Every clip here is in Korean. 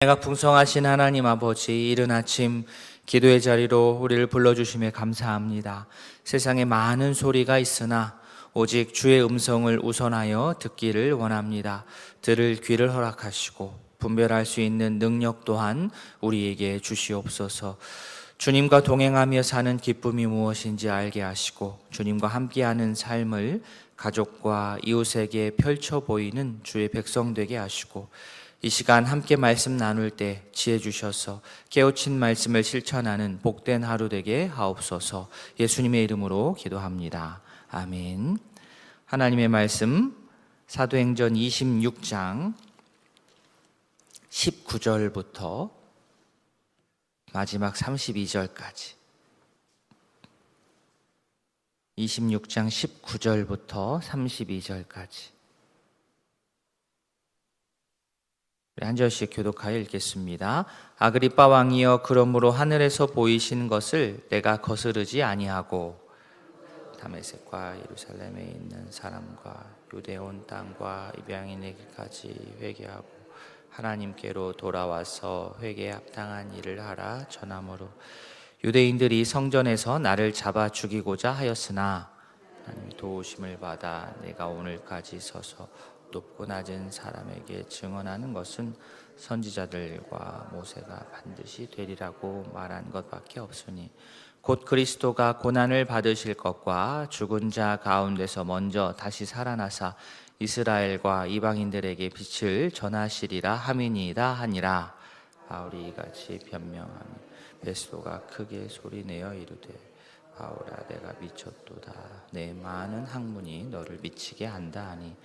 내가 풍성하신 하나님 아버지 이른 아침 기도의 자리로 우리를 불러주심에 감사합니다. 세상에 많은 소리가 있으나 오직 주의 음성을 우선하여 듣기를 원합니다. 들을 귀를 허락하시고 분별할 수 있는 능력 또한 우리에게 주시옵소서. 주님과 동행하며 사는 기쁨이 무엇인지 알게 하시고 주님과 함께하는 삶을 가족과 이웃에게 펼쳐 보이는 주의 백성 되게 하시고 이 시간 함께 말씀 나눌 때 지혜 주셔서 깨우친 말씀을 실천하는 복된 하루 되게 하옵소서. 예수님의 이름으로 기도합니다. 아멘. 하나님의 말씀 사도행전 26장 19절부터 마지막 32절까지 26장 19절부터 32절까지 한 절씩 교독하여 읽겠습니다. 아그리빠 왕이여 그러므로 하늘에서 보이신 것을 내가 거스르지 아니하고 다메섹과 예루살렘에 있는 사람과 유대 온 땅과 이방인에게까지 회개하고 하나님께로 돌아와서 회개에 합당한 일을 하라 전함으로 유대인들이 성전에서 나를 잡아 죽이고자 하였으나 하나님 도우심을 받아 내가 오늘까지 서서 높고 낮은 사람에게 증언하는 것은 선지자들과 모세가 반드시 되리라고 말한 것밖에 없으니 곧 그리스도가 고난을 받으실 것과 죽은 자 가운데서 먼저 다시 살아나사 이스라엘과 이방인들에게 빛을 전하시리라 함이니이다 하니라. 바울이 이같이 변명하니 베스도가 크게 소리내어 이르되 바울아 내가 미쳤도다. 내 많은 학문이 너를 미치게 한다 하니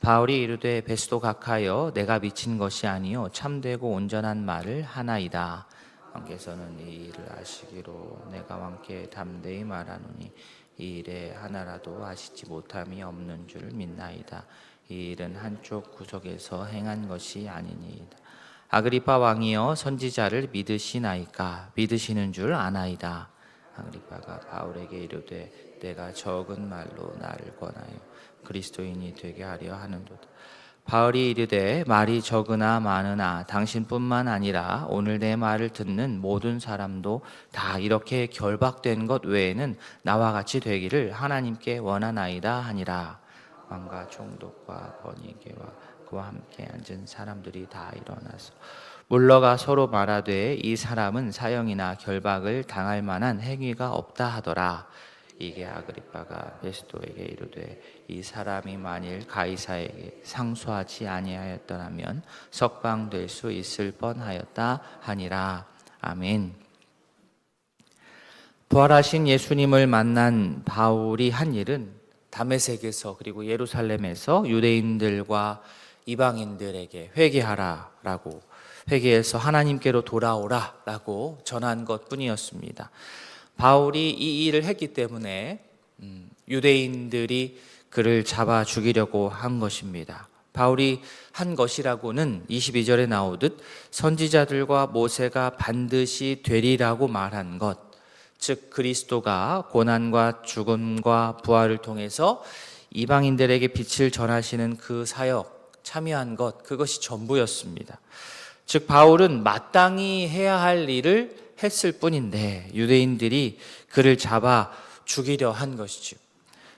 바울이 이르되 베스도 각하여 내가 미친 것이 아니요 참되고 온전한 말을 하나이다. 왕께서는 이 일을 아시기로 내가 왕께 담대히 말하노니 이 일에 하나라도 아시지 못함이 없는 줄 믿나이다. 이 일은 한쪽 구석에서 행한 것이 아니니이다. 아그리파 왕이여 선지자를 믿으시나이까? 믿으시는 줄 아나이다 아그리파가 바울에게 이르되 내가 적은 말로 나를 권하여 그리스도인이 되게 하려 하는도다. 바울이 이르되 말이 적으나 많으나 당신뿐만 아니라 오늘 내 말을 듣는 모든 사람도 다 이렇게 결박된 것 외에는 나와 같이 되기를 하나님께 원하나이다 하니라. 왕과 총독과 번이게와 그와 함께 앉은 사람들이 다 일어나서 물러가 서로 말하되 이 사람은 사형이나 결박을 당할 만한 행위가 없다 하더라. 이게 아그리빠가 베스도에게 이르되 이 사람이 만일 가이사에게 상소하지 아니하였더라면 석방될 수 있을 뻔하였다 하니라 아멘. 부활하신 예수님을 만난 바울이 한 일은 다메섹에서 그리고 예루살렘에서 유대인들과 이방인들에게 회개하라라고 회개해서 하나님께로 돌아오라라고 전한 것뿐이었습니다. 바울이 이 일을 했기 때문에 음, 유대인들이 그를 잡아 죽이려고 한 것입니다. 바울이 한 것이라고는 22절에 나오듯 선지자들과 모세가 반드시 되리라고 말한 것, 즉 그리스도가 고난과 죽음과 부활을 통해서 이방인들에게 빛을 전하시는 그 사역 참여한 것 그것이 전부였습니다. 즉 바울은 마땅히 해야 할 일을 했을 뿐인데 유대인들이 그를 잡아 죽이려 한 것이죠.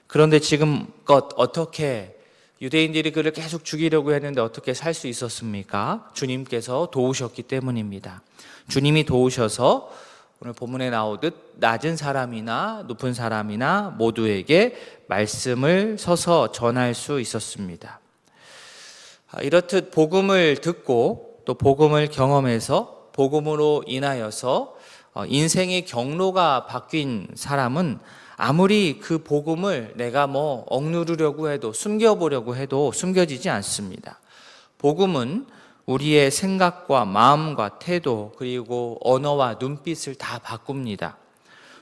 그런데 지금껏 어떻게 유대인들이 그를 계속 죽이려고 했는데 어떻게 살 수 있었습니까? 주님께서 도우셨기 때문입니다. 주님이 도우셔서 오늘 본문에 나오듯 낮은 사람이나 높은 사람이나 모두에게 말씀을 서서 전할 수 있었습니다. 아, 이렇듯 복음을 듣고 또 복음을 경험해서 복음으로 인하여서 어, 인생의 경로가 바뀐 사람은 아무리 그 복음을 내가 뭐 억누르려고 해도 숨겨보려고 해도 숨겨지지 않습니다. 복음은 우리의 생각과 마음과 태도 그리고 언어와 눈빛을 다 바꿉니다.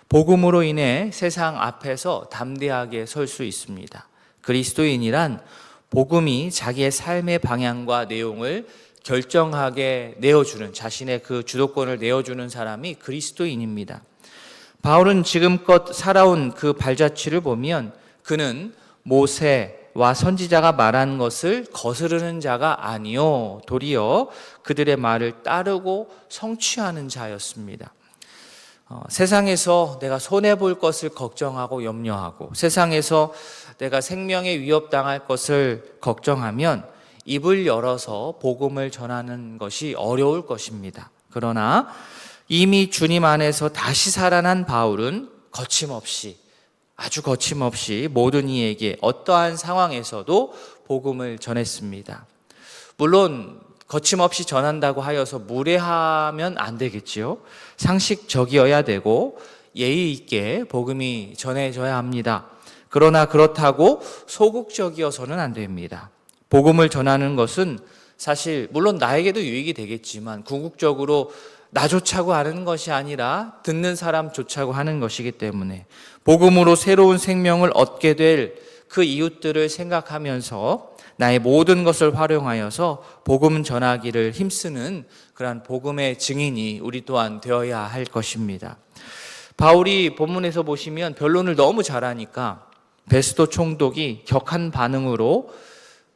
복음으로 인해 세상 앞에서 담대하게 설 수 있습니다. 그리스도인이란 복음이 자기의 삶의 방향과 내용을 결정하게 내어주는 자신의 그 주도권을 내어주는 사람이 그리스도인입니다. 바울은 지금껏 살아온 그 발자취를 보면 그는 모세, 모세와 선지자가 말한 것을 거스르는 자가 아니요 도리어 그들의 말을 따르고 성취하는 자였습니다. 어, 세상에서 내가 손해 볼 것을 걱정하고 염려하고 세상에서 내가 생명에 위협당할 것을 걱정하면 입을 열어서 복음을 전하는 것이 어려울 것입니다. 그러나 이미 주님 안에서 다시 살아난 바울은 거침없이 아주 거침없이 모든 이에게 어떠한 상황에서도 복음을 전했습니다. 물론 거침없이 전한다고 하여서 무례하면 안 되겠지요. 상식적이어야 되고 예의 있게 복음이 전해져야 합니다. 그러나 그렇다고 소극적이어서는 안 됩니다. 복음을 전하는 것은 사실 물론 나에게도 유익이 되겠지만 궁극적으로 나 좋자고 하는 것이 아니라 듣는 사람 좋자고 하는 것이기 때문에 복음으로 새로운 생명을 얻게 될 그 이웃들을 생각하면서 나의 모든 것을 활용하여서 복음 전하기를 힘쓰는 그러한 복음의 증인이 우리 또한 되어야 할 것입니다. 바울이 본문에서 보시면 변론을 너무 잘하니까 베스도 총독이 격한 반응으로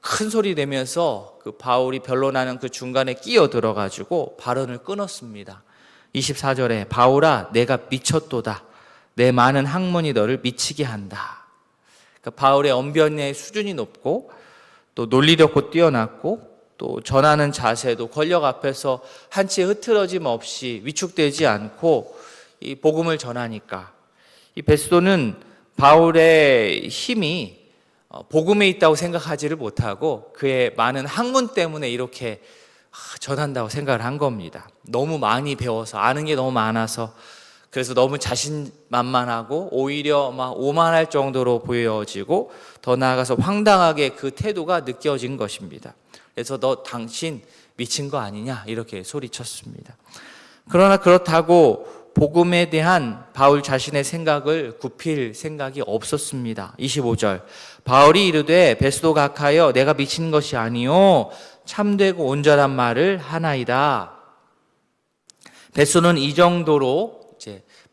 큰 소리 내면서 그 바울이 변론하는 그 중간에 끼어 들어 가지고 발언을 끊었습니다. 24절에 바울아 내가 미쳤도다. 내 많은 학문이 너를 미치게 한다. 그러니까 바울의 언변의 수준이 높고 또 논리력도 뛰어났고 또 전하는 자세도 권력 앞에서 한치 흐트러짐 없이 위축되지 않고 이 복음을 전하니까 이 베스도는 바울의 힘이 어, 복음에 있다고 생각하지를 못하고 그의 많은 학문 때문에 이렇게 아, 전한다고 생각을 한 겁니다. 너무 많이 배워서 아는 게 너무 많아서 그래서 너무 자신만만하고 오히려 막 오만할 정도로 보여지고 더 나아가서 황당하게 그 태도가 느껴진 것입니다. 그래서 너 당신 미친 거 아니냐 이렇게 소리쳤습니다. 그러나 그렇다고 복음에 대한 바울 자신의 생각을 굽힐 생각이 없었습니다. 25절. 바울이 이르되 베스도 각하여 내가 미친 것이 아니요 참되고 온전한 말을 하나이다. 베스도는 이 정도로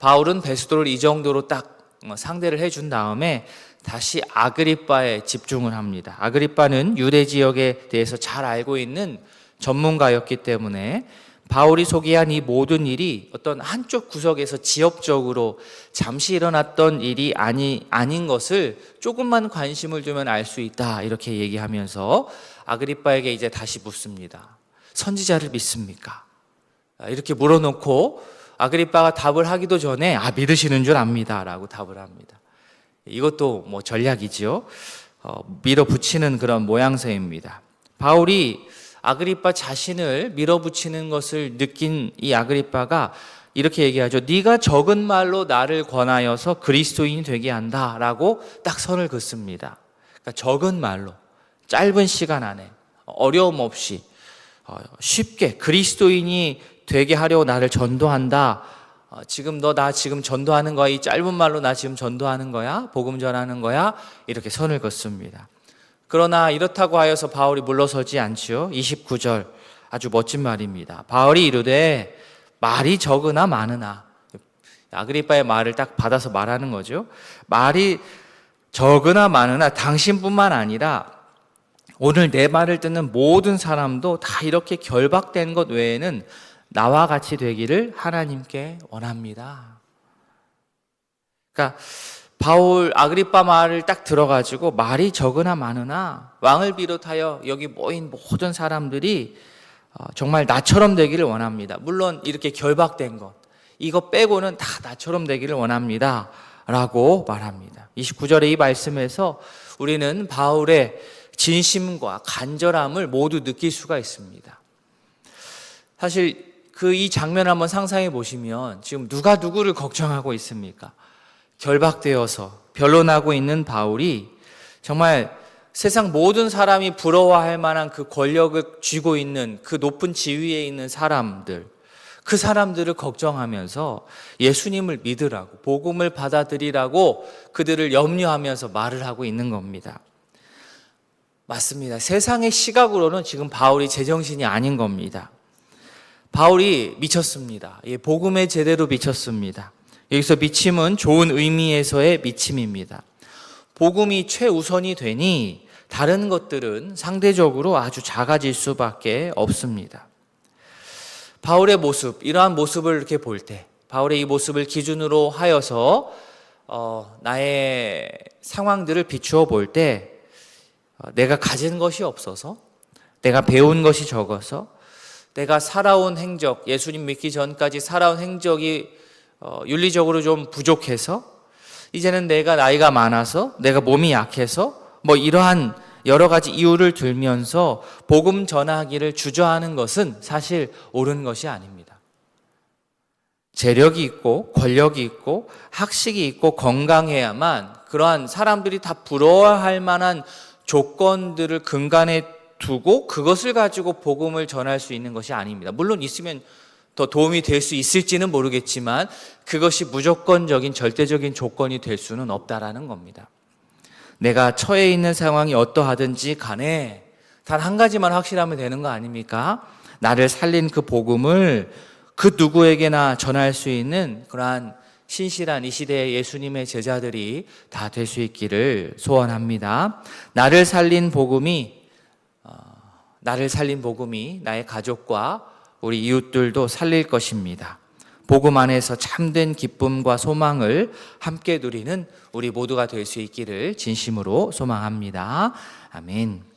바울은 베스도를 이 정도로 딱 상대를 해준 다음에 다시 아그리빠에 집중을 합니다. 아그리빠는 유대 지역에 대해서 잘 알고 있는 전문가였기 때문에 바울이 소개한 이 모든 일이 어떤 한쪽 구석에서 지역적으로 잠시 일어났던 일이 아니, 아닌 것을 조금만 관심을 두면 알 수 있다. 이렇게 얘기하면서 아그리빠에게 이제 다시 묻습니다. 선지자를 믿습니까? 이렇게 물어놓고 아그리빠가 답을 하기도 전에 아 믿으시는 줄 압니다라고 답을 합니다. 이것도 뭐 전략이지요. 어, 밀어붙이는 그런 모양새입니다. 바울이 아그리빠 자신을 밀어붙이는 것을 느낀 이 아그리빠가 이렇게 얘기하죠. 네가 적은 말로 나를 권하여서 그리스도인이 되게 한다라고 딱 선을 긋습니다. 그러니까 적은 말로 짧은 시간 안에 어려움 없이 어, 쉽게 그리스도인이 되게 하려고 나를 전도한다. 어, 지금 너 나 지금 전도하는 거야? 이 짧은 말로 나 지금 전도하는 거야? 복음 전하는 거야? 이렇게 선을 긋습니다. 그러나 이렇다고 하여서 바울이 물러서지 않지요. 29절 아주 멋진 말입니다. 바울이 이르되 말이 적으나 많으나 아그리빠의 말을 딱 받아서 말하는 거죠. 말이 적으나 많으나 당신뿐만 아니라 오늘 내 말을 듣는 모든 사람도 다 이렇게 결박된 것 외에는 나와 같이 되기를 하나님께 원합니다. 그러니까 바울 아그리빠 말을 딱 들어가지고 말이 적으나 많으나 왕을 비롯하여 여기 모인 모든 사람들이 어, 정말 나처럼 되기를 원합니다. 물론 이렇게 결박된 것 이거 빼고는 다 나처럼 되기를 원합니다. 라고 말합니다. 29절의 이 말씀에서 우리는 바울의 진심과 간절함을 모두 느낄 수가 있습니다. 사실 그 이 장면을 한번 상상해 보시면 지금 누가 누구를 걱정하고 있습니까? 결박되어서 변론하고 있는 바울이 정말 세상 모든 사람이 부러워할 만한 그 권력을 쥐고 있는 그 높은 지위에 있는 사람들, 그 사람들을 걱정하면서 예수님을 믿으라고, 복음을 받아들이라고 그들을 염려하면서 말을 하고 있는 겁니다. 맞습니다. 세상의 시각으로는 지금 바울이 제정신이 아닌 겁니다. 바울이 미쳤습니다. 예, 복음에 제대로 미쳤습니다. 여기서 미침은 좋은 의미에서의 미침입니다. 복음이 최우선이 되니 다른 것들은 상대적으로 아주 작아질 수밖에 없습니다. 바울의 모습, 이러한 모습을 이렇게 볼 때, 바울의 이 모습을 기준으로 하여서 어, 나의 상황들을 비추어 볼 때, 어, 내가 가진 것이 없어서, 내가 배운 것이 적어서, 내가 살아온 행적, 예수님 믿기 전까지 살아온 행적이 어, 윤리적으로 좀 부족해서, 이제는 내가 나이가 많아서, 내가 몸이 약해서, 뭐 이러한 여러 가지 이유를 들면서 복음 전하기를 주저하는 것은 사실 옳은 것이 아닙니다. 재력이 있고 권력이 있고 학식이 있고 건강해야만 그러한 사람들이 다 부러워할 만한 조건들을 근간에 두고 그것을 가지고 복음을 전할 수 있는 것이 아닙니다. 물론 있으면 더 도움이 될 수 있을지는 모르겠지만 그것이 무조건적인 절대적인 조건이 될 수는 없다라는 겁니다. 내가 처해 있는 상황이 어떠하든지 간에 단 한 가지만 확실하면 되는 거 아닙니까? 나를 살린 그 복음을 그 누구에게나 전할 수 있는 그러한 신실한 이 시대의 예수님의 제자들이 다 될 수 있기를 소원합니다. 나를 살린 복음이 어, 나를 살린 복음이 나의 가족과 우리 이웃들도 살릴 것입니다. 복음 안에서 참된 기쁨과 소망을 함께 누리는 우리 모두가 될 수 있기를 진심으로 소망합니다. 아멘.